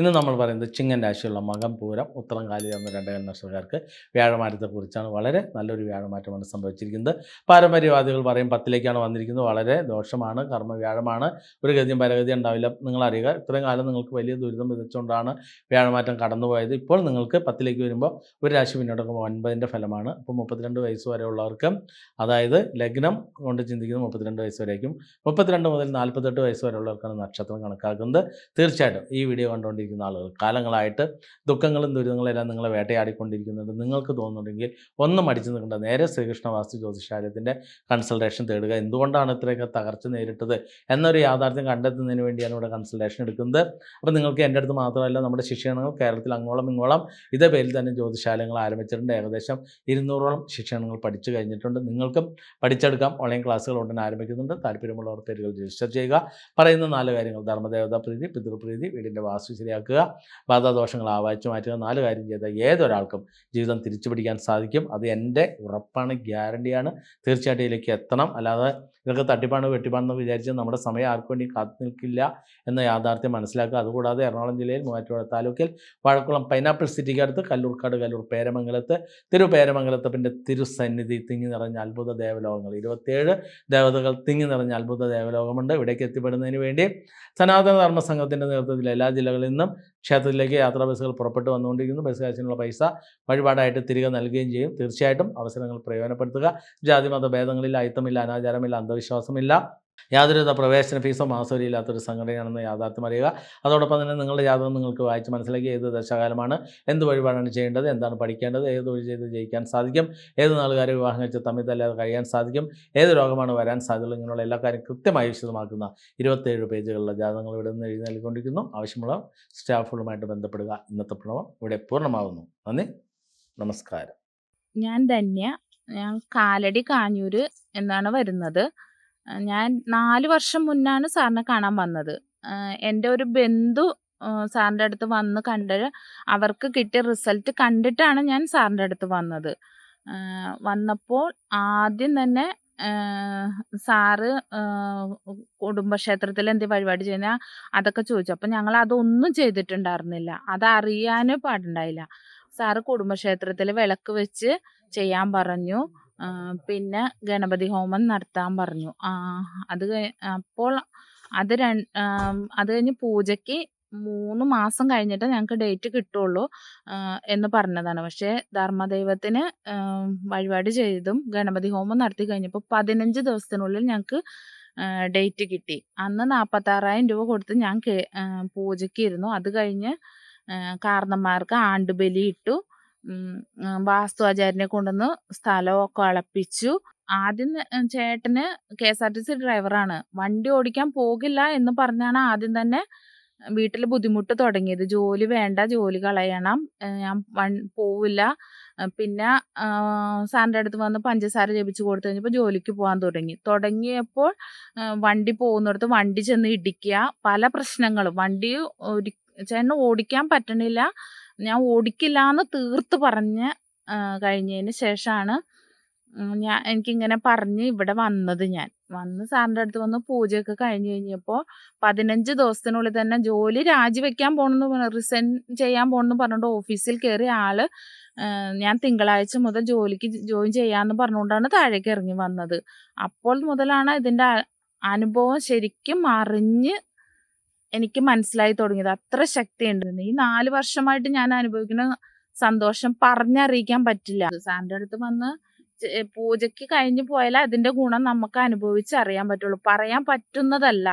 ഇന്ന് നമ്മൾ പറയുന്നത് ചിങ്ങൻ രാശിയുള്ള മകം പൂരം ഉത്തരം കാലി എന്ന രണ്ടേകാൽ നക്ഷത്രക്കാർക്ക് വ്യാഴമാറ്റത്തെക്കുറിച്ചാണ്. വളരെ നല്ലൊരു വ്യാഴമാറ്റമാണ് സംഭവിച്ചിരിക്കുന്നത്. പാരമ്പര്യവാദികൾ പറയും പത്തിലേക്കാണ് വന്നിരിക്കുന്നത്. വളരെ ദോഷമാണ് കർമ്മ വ്യാഴമാണ് ഒരു ഗതിയും പരഗതി ഉണ്ടാവില്ല. നിങ്ങളറിയുക ഇത്രയും കാലം നിങ്ങൾക്ക് വലിയ ദുരിതം വിതച്ചുകൊണ്ടാണ് വ്യാഴമാറ്റം കടന്നുപോയത്. ഇപ്പോൾ നിങ്ങൾക്ക് പത്തിലേക്ക് വരുമ്പോൾ ഒരു രാശി പിന്നോട്ട് ഒൻപതിന്റെ ഫലമാണ്. അപ്പോൾ മുപ്പത്തിരണ്ട് വയസ്സ് വരെയുള്ളവർക്ക് അതായത് ലഗ്നം കൊണ്ട് ചിന്തിക്കുന്നത് മുപ്പത്തിരണ്ട് വയസ്സ് വരേക്കും മുപ്പത്തിരണ്ട് മുതൽ നാൽപ്പത്തെട്ട് വയസ്സ് വരെയുള്ളവർക്കാണ് നക്ഷത്രം കണക്കാക്കുന്നത്. തീർച്ചയായിട്ടും ഈ വീഡിയോ കണ്ടുകൊണ്ടിരിക്കുന്ന ആളുകൾ. കാലങ്ങളായിട്ട് ദുഃഖങ്ങളും ദുരിതങ്ങളും എല്ലാം നിങ്ങളെ വേട്ടയാടിക്കൊണ്ടിരിക്കുന്നുണ്ട്. നിങ്ങൾക്ക് തോന്നുന്നുണ്ടെങ്കിൽ ഒന്ന് മടിച്ചു നിൽക്കേണ്ട നേരെ ശ്രീകൃഷ്ണ വാസ്തു ജ്യോതിഷാലയത്തിന്റെ കൺസൾട്ടേഷൻ തേടുക. എന്തുകൊണ്ടാണ് ഇത്രയൊക്കെ തകർച്ച നേരിട്ടത് എന്നൊരു യാഥാർത്ഥ്യം കണ്ടെത്തുന്നതിന് വേണ്ടിയാണ് ഇവിടെ കൺസൾട്ടേഷൻ എടുക്കുന്നത്. അപ്പോൾ നിങ്ങൾക്ക് എന്റെ അടുത്ത് മാത്രമല്ല നമ്മുടെ ശിക്ഷണങ്ങൾ കേരളത്തിൽ അങ്ങോളം ഇങ്ങോളം ഇതേ പേരിൽ തന്നെ ജ്യോതിശാലയങ്ങൾ ആരംഭിച്ചിട്ടുണ്ട്. ഏകദേശം ഇരുന്നൂറോളം ശിക്ഷണങ്ങൾ പഠിച്ചു കഴിഞ്ഞിട്ടുണ്ട്. നിങ്ങൾക്കും പഠിച്ചെടുക്കാം. ഓൺലൈൻ ക്ലാസ്സുകൾ ഉടനെ ആരംഭിക്കുന്നുണ്ട്. താല്പര്യമുള്ളവർ പേരുകൾ രജിസ്റ്റർ ചെയ്യുക. പറയുന്ന നാല് കാര്യങ്ങൾ. ധർമ്മദേവതാ പ്രീതി പിതൃപ്രീതി വീടിന്റെ വാസ്തു ബാധാദോഷങ്ങൾ ആവാച്ചു മാറ്റുക നാല് കാര്യം ചെയ്താൽ ഏതൊരാൾക്കും ജീവിതം തിരിച്ചു പിടിക്കാൻ സാധിക്കും. അത് എന്റെ ഉറപ്പാണ് ഗ്യാരണ്ടിയാണ് തീർച്ചയായിട്ടും ഇതിലേക്ക് എത്തണം. അല്ലാതെ ഇതൊക്കെ തട്ടിപ്പാണ് വെട്ടിപ്പാണെന്ന് വിചാരിച്ച് നമ്മുടെ സമയം ആർക്കും വേണ്ടി കാത്തു നിൽക്കില്ല എന്ന യാഥാർത്ഥ്യം മനസ്സിലാക്കുക. അതുകൂടാതെ എറണാകുളം ജില്ലയിൽ മൂവാറ്റുപുഴ താലൂക്കിൽ വാഴക്കുളം പൈനാപ്പിൾ സിറ്റിക്ക് അടുത്ത് കല്ലൂർക്കാട് കല്ലൂർ പേരമംഗലത്ത് തിരു പിന്നെ തിരുസന്നിധി തിങ്ങി നിറഞ്ഞ അത്ഭുത ദേവലോകങ്ങൾ. ഇരുപത്തേഴ് ദേവതകൾ തിങ്ങി നിറഞ്ഞ അത്ഭുത ദേവലോകമുണ്ട്. ഇവിടേക്ക് എത്തിപ്പെടുന്നതിന് വേണ്ടി സനാതന ധർമ്മ സംഘത്തിന്റെ നേതൃത്വത്തിൽ എല്ലാ ജില്ലകളിൽ നിന്നും ക്ഷേത്രത്തിലേക്ക് യാത്രാ ബസ്സുകൾ പുറപ്പെട്ടു വന്നുകൊണ്ടിരിക്കുന്നു. ബസ് കാശിനുള്ള പൈസ വഴിപാടായിട്ട് തിരികെ നൽകുകയും ചെയ്യും. തീർച്ചയായിട്ടും അവസരങ്ങൾ പ്രയോജനപ്പെടുത്തുക. ജാതിമത ഭേദങ്ങളില്ല അയിത്തമില്ല അനാചാരമില്ല അന്ധവിശ്വാസമില്ല. യാതൊരുവിധ പ്രവേശന ഫീസോ മാസോ ഇല്ലാത്തൊരു സംഘടനയാണെന്ന് യാഥാർത്ഥ്യം അറിയുക. അതോടൊപ്പം തന്നെ നിങ്ങളുടെ ജാതകം നിങ്ങൾക്ക് വായിച്ച് മനസ്സിലാക്കി ഏത് ദശകാലമാണ് എന്ത് വഴിപാടാണ് ചെയ്യേണ്ടത് എന്താണ് പഠിക്കേണ്ടത് ഏത് വഴി ചെയ്ത് ജയിക്കാൻ സാധിക്കും ഏത് നാളുകാരെ വിവാഹം കഴിച്ച് തമ്മിൽ തല്ലാതെ കഴിയാൻ സാധിക്കും ഏത് രോഗമാണ് വരാൻ സാധ്യതയുള്ള ഇങ്ങനെയുള്ള എല്ലാ കാര്യം കൃത്യമായി വിശദമാക്കുന്ന ഇരുപത്തേഴ് പേജുകളിലെ ജാതകങ്ങൾ ഇവിടെ നിന്ന് എഴുതി നൽകിക്കൊണ്ടിരിക്കുന്നു. ആവശ്യമുള്ള സ്റ്റാഫുകളുമായിട്ട് ബന്ധപ്പെടുക. ഇന്നത്തെ പ്രണവം ഇവിടെ പൂർണമാകുന്നു നന്ദി. നമസ്കാരം. ഞാൻ ധന്യ. ഞാൻ കാലടി കാഞ്ഞൂര് എന്നാണ് വരുന്നത്. ഞാൻ നാല് വർഷം മുന്നാണ് സാറിനെ കാണാൻ വന്നത്. എന്റെ ഒരു ബന്ധു സാറിന്റെ അടുത്ത് വന്ന് കണ്ട് അവർക്ക് കിട്ടിയ റിസൾട്ട് കണ്ടിട്ടാണ് ഞാൻ സാറിന്റെ അടുത്ത് വന്നത്. വന്നപ്പോൾ ആദ്യം തന്നെ സാറ് കുടുംബക്ഷേത്രത്തിൽ എന്ത് വഴിപാട് ചെയ്യുന്ന അതൊക്കെ ചോദിച്ചു. അപ്പം ഞങ്ങൾ അതൊന്നും ചെയ്തിട്ടുണ്ടായിരുന്നില്ല. അതറിയാൻ പാടുണ്ടായില്ല. സാറ് കുടുംബക്ഷേത്രത്തിൽ വിളക്ക് വെച്ച് ചെയ്യാൻ പറഞ്ഞു. പിന്നെ ഗണപതി ഹോമം നടത്താൻ പറഞ്ഞു. അത് അപ്പോൾ അത് അത് കഴിഞ്ഞ് പൂജയ്ക്ക് മൂന്ന് മാസം കഴിഞ്ഞിട്ട് ഞങ്ങൾക്ക് ഡേറ്റ് കിട്ടുള്ളൂ എന്ന് പറഞ്ഞതാണ്. പക്ഷേ ധർമ്മദൈവത്തിന് വഴിപാട് ചെയ്തും ഗണപതി ഹോമം നടത്തി കഴിഞ്ഞപ്പോൾ പതിനഞ്ച് ദിവസത്തിനുള്ളിൽ ഞങ്ങൾക്ക് ഡേറ്റ് കിട്ടി. അന്ന് നാൽപ്പത്താറായിരം രൂപ കൊടുത്ത് ഞാൻ പൂജയ്ക്ക് ഇരുന്നു. അത് കഴിഞ്ഞ് ആ, കാരണന്മാർക്ക് ആണ്ടുബലി ഇട്ടു. വാസ്തു ആചാര്യനെ കൊണ്ടുവന്ന് സ്ഥലമൊക്കെ അളപ്പിച്ചു. ആദ്യം ചേട്ടന് K S R T C ഡ്രൈവറാണ്. വണ്ടി ഓടിക്കാൻ പോകില്ല എന്ന് പറഞ്ഞാണ് ആദ്യം തന്നെ വീട്ടിൽ ബുദ്ധിമുട്ട് തുടങ്ങിയത്. ജോലി വേണ്ട ജോലി കളയണം. ഞാൻ പോവില്ല. പിന്നെ സാറിന്റെ അടുത്ത് വന്ന് പഞ്ചസാര ജപിച്ചു കൊടുത്തു കഴിഞ്ഞപ്പോൾ ജോലിക്ക് പോകാൻ തുടങ്ങി. തുടങ്ങിയപ്പോൾ വണ്ടി പോകുന്നിടത്ത് വണ്ടി ചെന്ന് ഇടിക്കുക. പല പ്രശ്നങ്ങളും. വണ്ടി ചേട്ടന് ഓടിക്കാൻ പറ്റണില്ല. ഞാൻ ഓടിക്കില്ല എന്ന് തീർത്ത് പറഞ്ഞ് കഴിഞ്ഞതിന് ശേഷമാണ് ഞാൻ എനിക്കിങ്ങനെ പറഞ്ഞ് ഇവിടെ വന്നത് ഞാൻ. വന്ന് സാറിന്റെ അടുത്ത് വന്ന് പൂജയൊക്കെ കഴിഞ്ഞ് കഴിഞ്ഞപ്പോൾ പതിനഞ്ച് ദിവസത്തിനുള്ളിൽ തന്നെ ജോലി രാജിവെക്കാൻ പോകണമെന്ന് പറഞ്ഞു റിസൈൻ ചെയ്യാൻ പോകണമെന്ന് പറഞ്ഞുകൊണ്ട് ഓഫീസിൽ കയറിയ ആൾ ഞാൻ തിങ്കളാഴ്ച മുതൽ ജോലിക്ക് ജോയിൻ ചെയ്യാമെന്ന് പറഞ്ഞുകൊണ്ടാണ് താഴേക്ക് ഇറങ്ങി വന്നത്. അപ്പോൾ മുതലാണ് ഇതിന്റെ അനുഭവം ശരിക്കും അറിഞ്ഞ് എനിക്ക് മനസ്സിലായി തുടങ്ങിയത്. അത്ര ശക്തിയുണ്ട്. ഈ നാല് വർഷമായിട്ട് ഞാൻ അനുഭവിക്കുന്ന സന്തോഷം പറഞ്ഞറിയിക്കാൻ പറ്റില്ല. സാറിന്റെ അടുത്ത് വന്ന് പൂജയ്ക്ക് കഴിഞ്ഞു പോയാൽ അതിന്റെ ഗുണം നമുക്ക് അനുഭവിച്ചറിയാൻ പറ്റുള്ളൂ. പറയാൻ പറ്റുന്നതല്ല.